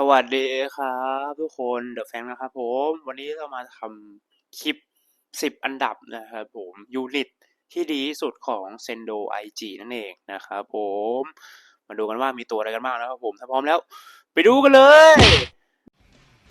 สวัสดีครับทุกคนเดอะแฟงนะครับผม วันนี้เรามาทำคลิป 10 อันดับนะครับผมยูนิตที่ดีที่สุดของ Sendo IG นั่นเองนะครับผม มาดูกันว่ามีตัวอะไรกันบ้างนะครับผมถ้าพร้อมแล้ว ไปดูกันเลย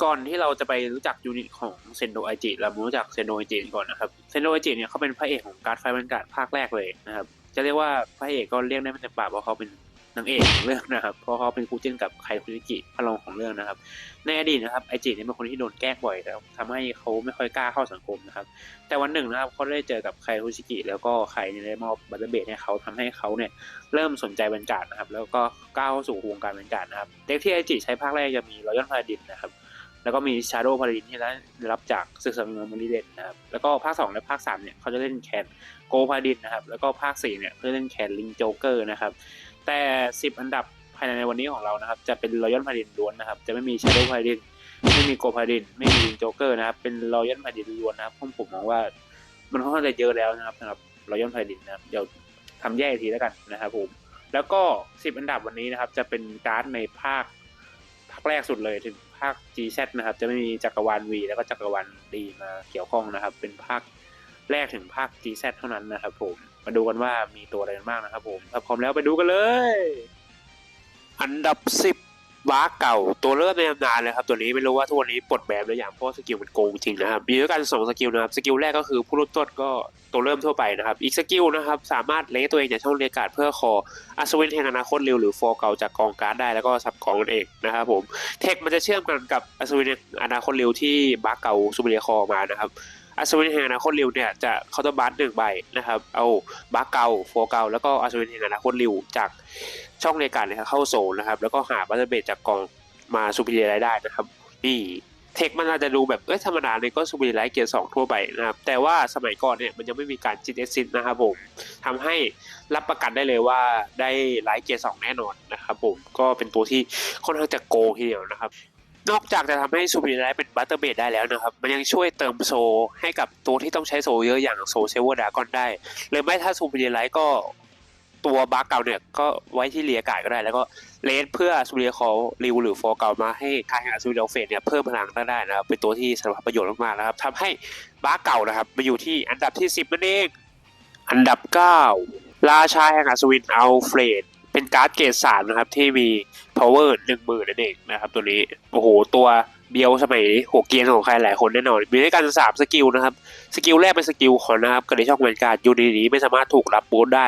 ก่อนที่เราจะไปรู้จักยูนิตของ Sendo IG เรารู้จัก Sendo IG ก่อนนะครับ Sendo IG เนี่ยเขาเป็นพระเอกของการ์ดไฟบรรยากาศภาคแรกเลยนะครับจะเรียกว่าพระเอกก็เรียกได้ไม่เต็มปากเพราเขาเป็น นางเอกของเรื่องนะครับ เพราะเขาเป็นคู่จิ้นกับไคคุนิกิพระรองของเรื่องนะครับ ในอดีตนะครับไอจิเนี่ยเป็นคนที่โดนแกล้งบ่อยแล้วทำให้เขาไม่ค่อยกล้าเข้าสังคมนะครับ แต่วันหนึ่งนะครับเขาได้เจอกับไคคุชิกิแล้วก็ไคเนี่ยได้มอบบัตเตอร์เบดให้เขาทำให้เขาเนี่ยเริ่มสนใจบรรยากาศนะครับ แล้วก็ก้าวเข้าสู่วงการบรรยากาศนะครับเด็กที่ไอจิใช้ภาคแรกจะมีรอยัลพาดินนะครับแล้วก็มีชาโดว์พาราดินที่ได้รับจากศึกสังเวียนมาริเดนนะครับ แล้วก็ภาค 2 และภาค 3 เนี่ยเขาจะเล่นแคนโกพาราดินนะครับ แล้วก็ภาค 4 เนี่ยเขาจะเล่นแคนลิงโจเกอร์นะครับ แต่10อันดับภายในวันนี้ของเรานะครับ จะเป็นรอยัลพาราดินล้วนนะครับ จะไม่มีชาโดว์พาราดิน ไม่มีโกพาราดิน ไม่มีลิงโจเกอร์นะครับ เป็นรอยัลพาราดินล้วนนะครับผมผมมองว่า มันค่อนข้างจะเยอะแล้วนะครับสำหรับรอยัลพาราดินนะครับ เดี๋ยวทำแยกอีกทีแล้วกันนะครับผม แล้วก็10อันดับวันนี้นะครับ จะเป็นการ์ดในภาคภาคแรกสุดเลยถึงภาค GZ นะครับ จะไม่มีจักรวาล V แล้วก็จักรวาล D มาเกี่ยวข้องนะครับ เป็นภาคแรกถึงภาค GZ เท่านั้นนะครับผม มาดูกันว่ามีตัวอะไรกันบ้างนะครับผมถ้าพร้อมแล้วไปดูกันเลย อันดับ10ว้าเก่าตัวเริ่มในตำนานเลยครับตัวนี้ไม่รู้ว่าทุกวันนี้ปลดแบนหรือยังเพราะสกิลมันโกงจริงนะครับมีด้วยกันสองสกิลนะครับสกิลแรกก็คือผู้รุ่นต้นก็ตัวเริ่มทั่วไปนะครับอีกสกิลนะครับสามารถเลตัวเองจากช่องเรียกาดเพื่อคออัศวินแห่งอนาคตเร็วหรือฟอร์เก่าจากกองการ์ดได้แล้วก็สับของนั่นเองนะครับผมเทคมันจะเชื่อมกันกับอัศวินแห่งอนาคตเร็วที่บัคเก่าซูเปอร์เรียคอมานะครับ อัศวินแห่งอนาคตเร็วเนี่ยจะเคาน์เตอร์บัสหนึ่งใบนะครับ เอาบัคเก่าโฟร์เก่าแล้วก็อัศวินแห่งอนาคตเร็วจากช่องเรียการเนี่ยเข้าโซนนะครับ แล้วก็หาบัตเตอร์เบดจากกองมาซูเปอร์เรียได้นะครับนี่เทคมันอาจจะดูแบบเอ้ยธรรมดาเลยก็ซูเปอร์ไลท์เกียร์สองทั่วไปนะครับ แต่ว่าสมัยก่อนเนี่ยมันยังไม่มีการจิตเอซินนะครับผมทำให้รับประกันได้เลยว่าได้ไลท์เกียร์สองแน่นอนนะครับผมก็เป็นตัวที่ค่อนข้างจะโกงทีเดียวนะครับ นอกจากจะทำให้ซูเปอร์ไลท์เป็นบัตเตอร์เบดได้แล้วนะครับ มันยังช่วยเติมโซให้กับตัวที่ต้องใช้โซเยอะอย่างโซเซเวอร์ดากอนได้ หรือไม่ถ้าซูเปอร์ไลท์ก็ตัวบัคเก่าเนี่ยก็ไว้ที่เลียกายก็ได้ แล้วก็เลสเพื่อซูเปอร์คอลริวหรือฟอร์เก่ามาให้ทางซูเปอร์เฟสเนี่ยเพิ่มพลังได้นะครับเป็นตัวที่สำหรับประโยชน์มากๆนะครับทำให้บัคเก่านะครับมาอยู่ที่อันดับที่ 10นั่นเองอันดับ 9 ราชาแห่งอัศวินอัลเฟรดเป็นการ์ดเกรดสามนะครับที่มี power หนึ่งหมื่นนั่นเองนะครับ ตัวนี้ โอ้โห ตัวเบียวสมัยหัวเกียร์ของใครหลายคนแน่นอน มีด้วยกันสามสกิลนะครับ สกิลแรกเป็นสกิลคอนนะครับเกิดในช่องบรรยากาศยูนิตนี้ไม่สามารถถูกรับบูทได้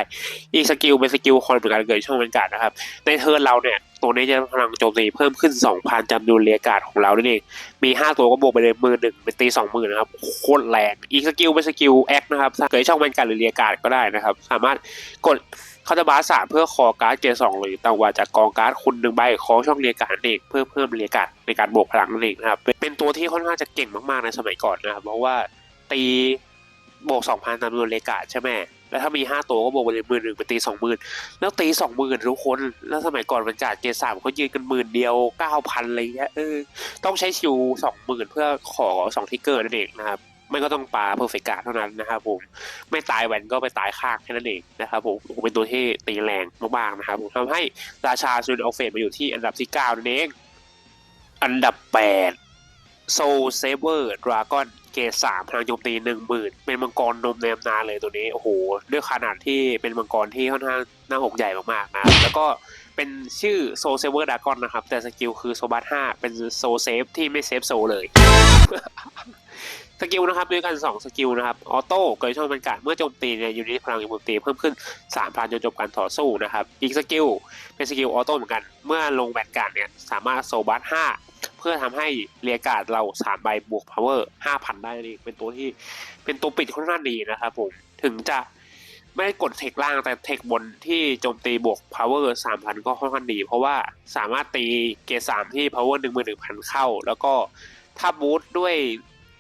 อีกสกิลเป็นสกิลคอนเหมือนกันเกิดในช่องบรรยากาศนะครับ ในเทิร์นเราเนี่ย ตัวนี้จะพลังโจมตีเพิ่มขึ้น 2,000จำนวนเรียกาศของเรานั่นเอง มี 5 ตัวก็บวกไปเลยมือหนึ่งเป็นตีสองหมื่นนะครับโคตรแรง อีกสกิลเป็นสกิลแอคนะครับเกิดในช่องบรรยากาศหรือเรียกาศก็ได้นะครับ สามารถกด คาตาบาสามเพื่อคอการ์ดเกรสองหรือต่างกว่าจากกองการ์ดคุณหนึ่งใบขอช่องเรียกการ์ดนั่นเองเพื่อเพิ่มเรียกาดในการบวกพลังนั่นเองนะครับเป็นตัวที่ค่อนข้างจะเก่งมากๆในสมัยก่อนนะครับเพราะว่าตีบวกสองพันตามจำนวนเรียกาใช่ไหมแล้วถ้ามีห้าตัวก็บวกไปเลยหมื่นหนึ่งเป็นตีสองหมื่นแล้วตีสองหมื่นทุกคน แล้วสมัยก่อนมันจ่าเกสามเขายืนกันหมื่นเดียวเก้าพันอะไรเงี้ยเออต้องใช้ชิวสองหมื่นเพื่อขอสองทิกเกอร์นั่นเองนะครับ ไม่ก็ต้องปาเพอร์เฟกการเท่านั้นนะครับผมไม่ตายแวนก็ไปตายข้างแค่นั้นเองนะครับผมผมเป็นตัวที่ตีแรงมากๆนะครับผมทำให้ราชาซูนออฟเฟตมาอยู่ที่อันดับที่9นั่นเองอันดับ8โซเซเวอร์ดราก้อนเกรดสามพลังโจมตีหนึ่งหมื่นเป็นมังกรนมในตำนานเลยตัวนี้โอ้โหด้วยขนาดที่เป็นมังกรที่ค่อนข้างหน้าอกใหญ่มากๆนะแล้วก็ เป็นชื่อโซเซเวอร์ดากอนนะครับ แต่สกิลคือโซบัสห้าเป็นโซเซฟที่ไม่เซฟโซเลย สกิลนะครับด้วยกัน 2 สกิลนะครับ ออโต้เกิดช่องบรรยากาศเมื่อโจมตีเนี่ยยูนิตพลังโจมตีเพิ่มขึ้น3พันจนจบการต่อสู้นะครับ อีกสกิลเป็นสกิลออโต้เหมือนกัน เมื่อลงแบนการ์ดเนี่ยสามารถโซบัส5เพื่อทำให้เรียการ์ดเรา3ใบบวกพาวเวอร์5,000 ได้นั่นเองเป็นตัวที่เป็นตัวปิดค่อนข้างดีนะครับผมถึงจะ ไม่ได้กดเทคล่างแต่เทคบนที่โจมตีบวก power 3,000 ก็ค่อนข้างดี เพราะว่าสามารถตีเกรด3ที่ power 11,000 เข้า แล้วก็ถ้าบูทด้วย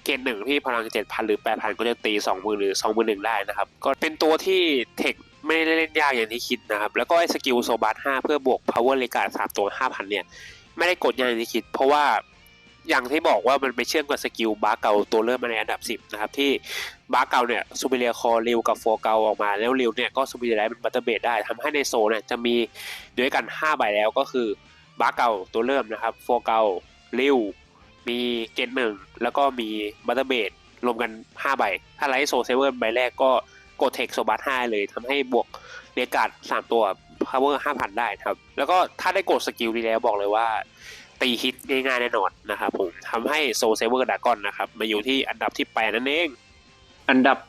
เกณฑ์หนึ่งที่พลังเจ็ดพันหรือแปดพันก็จะตีสองมือหรือสองมือหนึ่งได้นะครับ ก็เป็นตัวที่เทคไม่ได้เล่นยากอย่างที่คิดนะครับ แล้วก็ไอ้สกิลโซบัสห้าเพื่อบวก power เลกาสามตัวห้าพันเนี่ย ไม่ได้กดอย่างที่คิด เพราะว่าอย่างที่บอกว่ามันไปเชื่อมกับสกิลบาร์เก่าตัวเริ่มมาในอันดับ 10 นะครับที่ บาร์เก่าเนี่ยซูเปเรียคอริวกับโฟเก่าออกมา แล้วริวเนี่ยก็ซูเปเรียไลท์เป็นบัตเตอร์เบดได้ทำให้ในโซเนี่ยจะมีด้วยกัน 5 ใบแล้วก็คือบาร์เก่าตัวเริ่มนะครับโฟเก่าริวมีเกตหนึ่งแล้วก็มีบัตเตอร์เบดรวมกัน 5 ใบ ถ้าไลท์โซเซเวอร์ใบแรกก็กดเทคโซบัส5เลยทำให้บวกเรียการ์ด3ตัว power 5,000 ได้ครับ แล้วก็ถ้าได้กดสกิลนี้แล้วบอกเลยว่าตีฮิตง่ายๆแน่นอนนะครับผมทำให้โซเซเวอร์ดากอนนะครับ มาอยู่ที่อันดับที่ 8 นั่นเอง อันดับ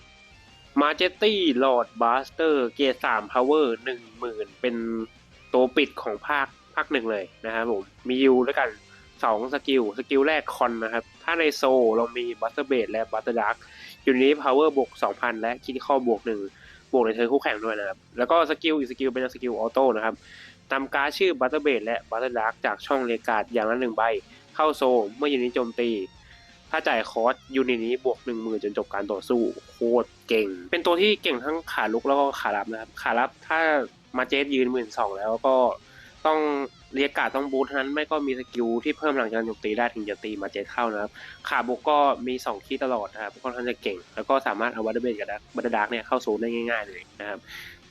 7มาเจตี้ลอร์ดบาสเตอร์เกสามพาวเวอร์หนึ่งหมื่นเป็นตัวปิดของภาคภาคหนึ่งเลยนะครับผม มีอยู่ด้วยกันสองสกิล สกิลแรกคอนนะครับ ถ้าในโซลเรามีบัตเตอร์เบดและบัตเตอร์ดักอยู่นี้พาวเวอร์บวก2,000และคิดข้อบวกหนึ่งบวกในเทิร์นคู่แข่งด้วยนะครับ แล้วก็สกิลอีกสกิลเป็นสกิลออโต้นะครับนำการ์ดชื่อบัตเตอร์เบดและบัตเตอร์ดักจากช่องเรียกาดอย่างละหนึ่งใบ เข้าโซลเมื่อยูนิตโจมตี ถ้าจ่ายคอสยูนิตนี้บวกหนึ่งหมื่นจนจบการต่อสู้โคตรเก่ง เป็นตัวที่เก่งทั้งขาลุกแล้วก็ขารับนะครับ ขารับถ้ามาเจสยืนหมื่นสองแล้วก็ต้องเรียกกาดต้องบูทเท่านั้นไม่ก็มีสกิลที่เพิ่มหลังจากการโจมตีได้ถึงจะตีมาเจสเข้านะครับ ขาบุกก็มีสองคีย์ตลอดนะครับค่อนข้างจะเก่ง แล้วก็สามารถเอาวัตเตอร์เบดกับดักบัตเตอร์ดักเนี่ยเข้าโซนได้ง่ายๆเลยนะครับ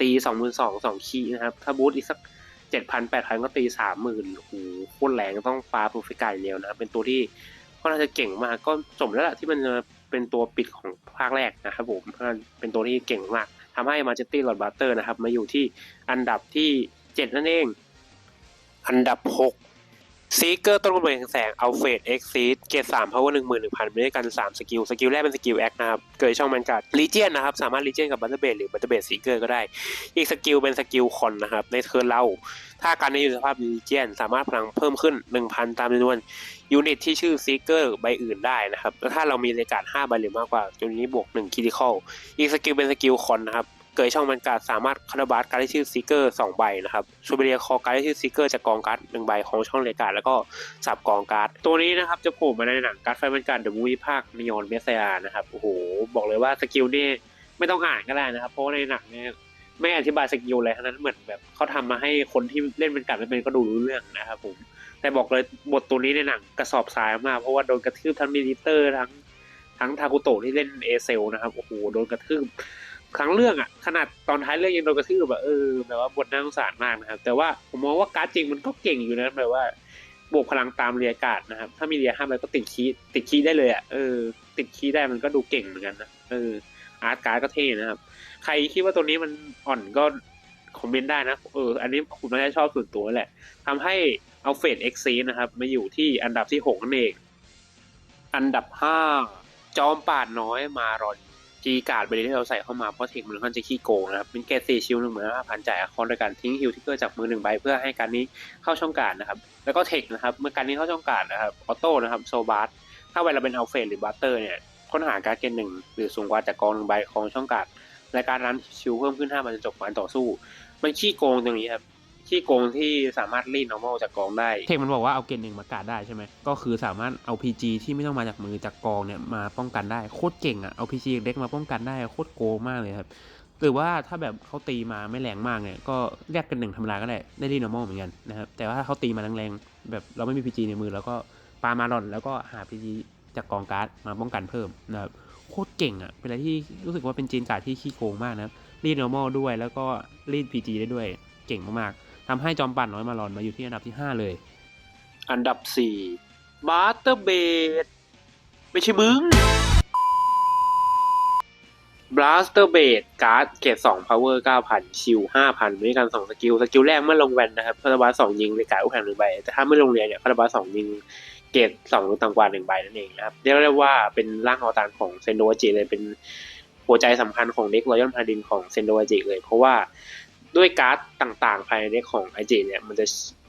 ตีสองหมื่นสองสองคีย์นะครับ ถ้าบูทอีกสักเจ็ดพันแปดพันก็ตีสามหมื่นโอ้โหโคตรแรงต้องปาโปรฟิกายเดียวนะครับเป็นตัวที่ ก็อนข้าจะเก่งมากก็สมแล้วล่ะที่มันจะเป็นตัวปิดของภาคแรกนะครับผมเป็นตัวที่เก่งมากทำให้มาเจตตี้ลอดบัตเตอร์นะครับมาอยู่ที่อันดับที่เจ็ดนั่นเอง อันดับหก ซีเกอร์ต้นกำเนิดแห่งแสงอัลเฟดเอ็กซีดเกรดสามพาวเวอร์หนึ่งหมื่นหนึ่งพันไปด้วยกันสามสกิล สกิลแรกเป็นสกิลแอคนะครับ เกิดช่องมันกัดลีเจียนนะครับ สามารถลีเจียนกับบัตเตอร์เบดหรือบัตเตอร์เบดซีเกอร์ก็ได้ อีกสกิลเป็นสกิลคอนนะครับ ในเทิร์นเรา ถ้าการในอยู่สภาพลีเจียน สามารถพลังเพิ่มขึ้น1,000ตามจำนวนยูนิตที่ชื่อซีเกอร์ใบอื่นได้นะครับแล้วถ้าเรามีเลกาด5ใบหรือมากกว่าจนนี้บวก1คิติคอลอีกสกิลเป็นสกิลคอนนะครับ เกิดช่องมันการสามารถคาราบาสการ์ดชื่อซีเกอร์สองใบนะครับชูเบเรียคอการ์ดชื่อซีเกอร์จากกองการ์ดหนึ่งใบของช่องเลกาดแล้วก็สับกองการ์ดตัวนี้นะครับจะโผล่มาในหนังการ์ดไฟมันการเดอะมูวี่ภาคนิยอนเมสเซียนะครับโอ้โหบอกเลยว่าสกิลนี่ไม่ต้องอ่านก็ได้นะครับเพราะในหนังเนี่ยไม่อธิบายสกิลอะไรทั้งนั้นเหมือนแบบเขาทำมาให้คนที่เล่นเป็นการดไม่เป็นก็ดูรู้เรื่องนะครับผมแต่บอกเลยบทตัวนี้ในหนังกระสอบทรายมากเพราะว่าโดนกระทืบทั้งมินิเตอร์ทั้งทั้งทาคุโตะที่เล่นเอเซลนะครับโอ้โหโดนกระทืบ ครั้งเรื่องอะขนาดตอนท้ายเรื่องยังโดนกระทืบแบบเออแบบว่าบทน่าสงสารมากนะครับ แต่ว่าผมมองว่าการ์ดจริงมันก็เก่งอยู่นะแบบว่าบวกพลังตามเรียกาศนะครับ ถ้ามีเรียห้ามไปก็ติดคีติดคีได้เลยอะเออ ติดคีได้มันก็ดูเก่งเหมือนกันนะเอออาร์ตการ์ดก็เท่นะครับ ใครคิดว่าตัวนี้มันอ่อนก็คอมเมนต์ได้นะเอออันนี้คุณน่าจะชอบส่วนตัวแหละทำให้เอาเฟดเอ็กซีนะครับ มาอยู่ที่อันดับที่หกนั่นเองอันดับห้าจอมป่าดน้อยมารอน จีการ์ดใบนี้ที่เราใส่เข้ามาเพราะเทคมันค่อนข้างจะขี้โกงนะครับเป็นเกรดสี่ชิลหนึ่งหมื่นห้าพันจ่ายอคอนโดยการทิ้งฮิลทิกเกอร์จากมือหนึ่งใบเพื่อให้การนี้เข้าช่องการดนะครับ แล้วก็เทคนะครับ เมื่อการนี้เข้าช่องการดนะครับออโต้นะครับโซบาร์ถ้าเวลาเป็นอัลเฟดหรือบัตเตอร์เนี่ยค้นหาการ์ดเกณฑ์หนึ่งหรือสูงกว่าจากกองหนึ่งใบของช่องการดและการนั้นชิลเพิ่มขึ้นห้ามันจะจบการต่อสู้ มันขี้โกงตรงนี้ครับ ขี้โกงที่สามารถรีด normal จากกองได้ เทคมันบอกว่าเอาเกณฑ์หนึ่งมากาดได้ใช่ไหม ก็คือสามารถเอา PG ที่ไม่ต้องมาจากมือจากกองเนี่ยมาป้องกันได้โคตรเก่งอะ่ะ เอา PG เด็กมาป้องกันได้โคตรโกงมากเลยครับ หรือว่าถ้าแบบเขาตีมาไม่แรงมากเนี่ยก็เรียกกันหนึ่งธรรมดาก็ได้ได้รีด normal เหมือนกันนะครับ แต่ว่าถ้าเขาตีมาแรงๆแบบเราไม่มี PG ในมือแล้วก็ปามาหล่อนแล้วก็หา PG จากกองการ์ดมาป้องกันเพิ่มนะครับโคตรเก่งอะ่ะ เป็นอะไรที่รู้สึกว่าเป็นจีนการ์ดที่ขี้โกงมากนะครับรีด normal ด้วยแล้วก็รีด PG ได้ด้วยเก่งมากๆ ทำให้จอมปั่นน้อยมาลอนมาอยู่ที่อันดับที่ 5 เลย อันดับสี่บัตเตอร์เบดไม่ใช่มึงบลัสเตอร์เบดการ์ดเกรดสองพาวเวอร์เก้าพันชิลห้าพันด้วยกันสองสกิล สกิลแรกเมื่อลงแวนนะครับคาราบาสสองยิงในการอุแข่งหนึ่งใบ แต่ถ้าไม่ลงเรียนเนี่ยคาราบาสสองยิงเกรดสองหรือต่ำกว่าหนึ่งใบนั่นเองนะครับ เรียกได้ว่าเป็นร่างอวตารของเซนโดจิเลยเป็นหัวใจสำคัญของเด็กรอยัลพาดินของเซนโดจิเลย เพราะว่า ด้วยการ์ดต่างๆ ภายในเด็กของไอจิเนี่ยมันจะ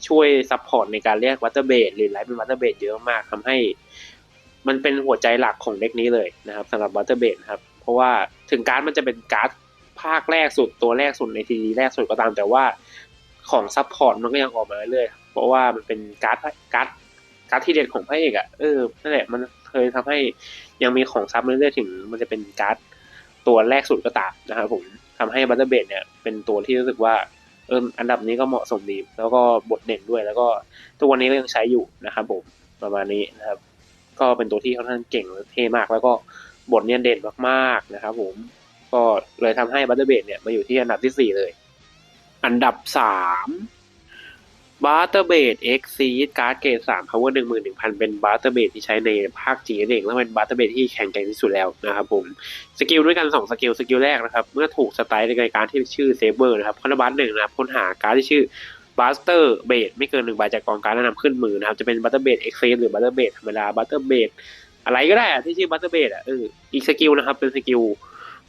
ช่วยซัพพอร์ตในการเรียกวัตเตอร์เบดหรือไลฟ์เป็นวัตเตอร์เบดเยอะมากทำให้ มันเป็นหัวใจหลักของเด็กนี้เลยนะครับสำหรับวัตเตอร์เบดครับ เพราะว่าถึงการ์ดมันจะเป็นการ์ดภาคแรกสุดตัวแรกสุดในทีดีแรกสุดก็ตามแต่ว่าของซัพพอร์ตมันก็ยังออกมาเรื่อยๆเพราะว่ามันเป็นการ์ดการ์ดการ์ดที่เด็ดของพระเอกอะ่ะเออนั่นแหละมันเคยทำให้ยังมีของซับเรื่อยๆถึง มันจะเป็นการ์ดตัวแรกสุดก็ตามนะครับผม ทำให้บัตเตอร์เบดเนี่ยเป็นตัวที่รู้สึกว่าเอออันดับนี้ก็เหมาะสมดี แล้วก็บทเด่นด้วย แล้วก็ทุกวันนี้ก็ยังใช้อยู่นะครับผมประมาณนี้นะครับ ก็เป็นตัวที่ค่อนข้างเก่งเท่มาก แล้วก็บทเนี่ยเด่นมากๆนะครับผมก็เลยทำให้บัตเตอร์เบดเนี่ยมาอยู่ที่อันดับที่สี่เลย อันดับ สาม b a r t e r b a d X Seed การ์ดเกรด3 power 11,000เป็น b a r t e r b a d ที่ใช้ในภาคจีนเองแล้วเป็น b a r t e r b a d ที่แข็งแกร่งที่สุดแล้วนะครับผมสกิลด้วยกัน2สกิลสกิลแรกนะครับ เมื่อถูกสไตล์ในการที่ชื่อเซเบอร์นะครับคอนบัตหนึ่งนะครับค้นหาการ์ดที่ชื่อ b a s t e r b a d ไม่เกินหนึ่งใบจากกองการแนะนำขึ้นมือนะครับ จะเป็น b a r t e r b a d X Seed หรือ b a r t e r b a d ธรรมดา b a r t e r b a d อะไรก็ได้อะที่ชื่อ b a r t e r b a d อะเอออีกสกิลนะครับ เป็นสกิล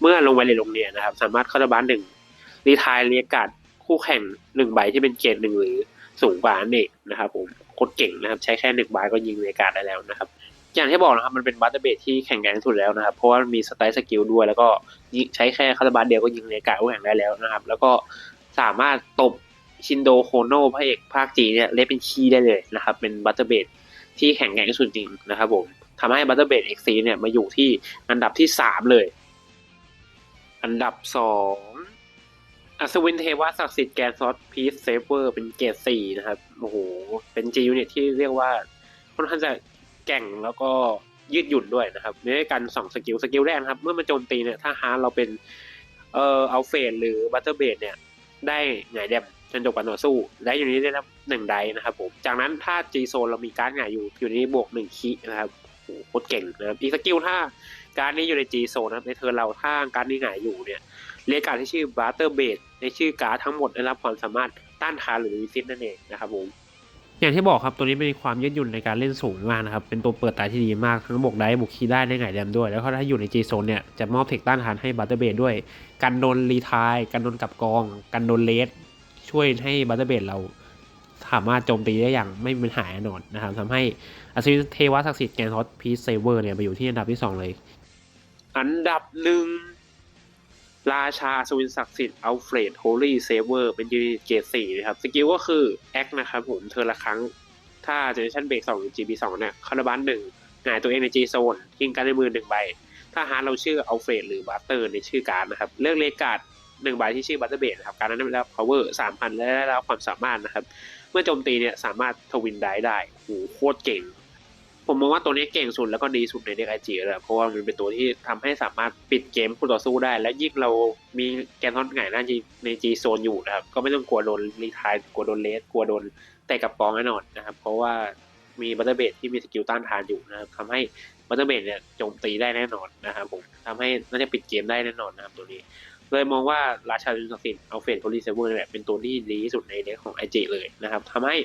เมื่อลงไปในโรงเรียนนะครับ สามารถคอนบัตหนึ่งรีทายเรียกการ์ดคู่แข่งหนึ่งใบที่เป็นเกรดหนึ่งหรือ สูงกว่านั่นเองนะครับผมโคตรเก่งนะครับ ใช้แค่หนึ่งบาทก็ยิงเรกาดได้แล้วนะครับ อย่างที่บอกนะครับมันเป็นบัตเตอร์เบดที่แข็งแกร่งสุดแล้วนะครับ เพราะว่ามันมีสไตล์สกิลด้วย แล้วก็ใช้แค่คาร์บัตเดียวก็ยิงเรกาดคู่แข่งได้แล้วนะครับ แล้วก็สามารถตบชินโดโคโนพระเอกภาคจีเนี่ยเล่นเป็นคีได้เลยนะครับ เป็นบัตเตอร์เบดที่แข็งแกร่งที่สุดจริงนะครับผมทำให้บัตเตอร์เบดเอ็กซีเนี่ยมาอยู่ที่อันดับที่สามเลย อันดับสอง อัศวินเทวะศักดิ์สิทธิ์แกนซอสพีซเซฟเวอร์เป็นเกรดสี่นะครับ โอ้โห เป็นจียูนิตที่เรียกว่าค่อนข้างจะแก่งแล้วก็ยืดหยุ่นด้วยนะครับในการสองสกิลสกิลแรกครับ เมื่อมันโจมตีเนี่ย ถ้าฮาร์เราเป็นเอ่อเอัลเฟนหรือบัตเตอร์เบดเนี่ย ได้หงายแดมจนจบการต่อสู้ได้อยู่นี้ได้รับหนึ่งไดนะครับผม จากนั้นถ้าจีโซนเรามีการ์ดหงายอยู่อยู่นี้บวกหนึ่งคีนะครับโอ้โหโคตรเก่งนะครับอีกสกิลถ้าการดนี้อยู่ในจีโซนนะครับในเทิร์นเราถ้าการดนี้หงายอยู่เนี่ย เรียกการดที่ชื่อบัตเตอร์เบดในชื่อการ์ดทั้งหมดได้รับความสามารถต้านทานหรือรีซิสนั่นเองนะครับผมอย่างที่บอกครับตัวนี้เป็นความยืดหยุ่นในการเล่นสูงมากนะครับเป็นตัวเปิดตาที่ดีมากทั้งบวกได้บวกคีย์ได้ในไงแดมด้วย แล้วก็ถ้าอยู่ใน G โซนเนี่ยจะมอบเทคต้านทานให้บัตเตอร์เบดด้วยกันโดนรีทายกันโดนกลับกองกันโดนเลสช่วยให้บัตเตอร์เบดเราสามารถโจมตีได้อย่างไม่มีปัญหาแน่นอนนะครับทำให้อัศวินเทวะศักดิ์สิทธิ์แกนทอสพีซเซเวอร์เนี่ยไปอยู่ที่อันดับที่สองเลย อันดับหนึ่ง ราชาอัศวินศักดิ์สิทธิ์อัลเฟรดโฮลี่เซเวอร์เป็นยูนิตเกรดสี่นะครับ สกิลก็คือแอคนะครับผมเธอละครั้ง ถ้าเจเนอเรชั่นเบรกสองหรือ GB สองเนี่ยคาราบันหนึ่งหงายตัวเองใน G โซนยิงการในมือหนึ่งใบ ถ้าฮาร์ดเราชื่ออัลเฟรดหรือบัตเตอร์ในชื่อการนะครับ เลือกเลกาดหนึ่งใบที่ชื่อบัตเตอร์เบดนะครับ การนั้นได้รับ power สามพันและได้รับความสามารถนะครับ เมื่อโจมตีเนี่ยสามารถทวินได้ได้โหโคตรเก่ง ผมมองว่าตัวนี้เก่งสุดแล้วก็ดีสุดในเด็กไอจีเลยเพราะว่ามันเป็นตัวที่ทำให้สามารถปิดเกมคู่ต่อสู้ได้ และยิ่งเรามีแกนทอนหงายหน้าจีในจีโซนอยู่นะครับ ก็ไม่ต้องกลัวโดนรีทายกลัวโดนเลสกลัวโดนเตะกับกองแน่นอนนะครับ เพราะว่ามีบัตเตอร์เบดที่มีสกิลต้านทานอยู่นะครับทำให้บัตเตอร์เบดเนี่ยโจมตีได้แน่นอนนะครับผมทำให้น่าจะปิดเกมได้แน่นอนนะครับตัวนี้เลยมองว่าราชาจุนศักดิ์สิทธิ์เอาเฟนโพลีเซเวอร์เนี่ยเป็นตัวที่ดีที่สุดในเด็กของไอเจเลยนะครับทำให้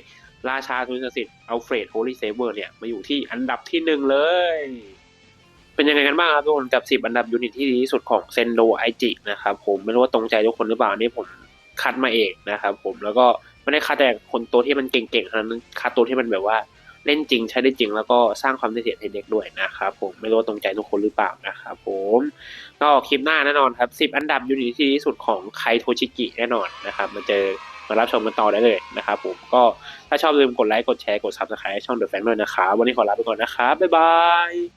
ราชาจุนศักดิ์สิทธิ์เอาเฟรดโพลีเซเวอร์เนี่ย มาอยู่ที่อันดับที่หนึ่งเลย เป็นยังไงกันบ้างครับทุกคนกับ10อันดับยูนิตที่ดีที่สุดของเซนโดไอจินะครับผมไม่รู้ว่าตรงใจทุกคนหรือเปล่าอันนี่ผมคัดมาเองนะครับผมแล้วก็ไม่ได้คัดแต่คนตัวที่มันเก่งๆเท่านั้นคัดตัวที่มันแบบว่าเล่นจริงใช้ได้จริงแล้วก็สร้างความได้เสียให้เด็กด้วยนะครับผมไม่รู้ว่าตรงใจทุกคนหรือเปล่านะครับผมก็คลิปหน้าแน่นอนครับ 10 อันดับยูนิตที่ดีที่สุดของไคโทชิกิแน่นอนนะครับมาเจอ มารับชมกันต่อได้เลยนะครับผมก็ถ้าชอบอย่าลืมกดไลค์กดแชร์กด subscribe ช่อง The Fan ด้วยนะครับวันนี้ขอลาไปก่อนนะครับบ๊ายบาย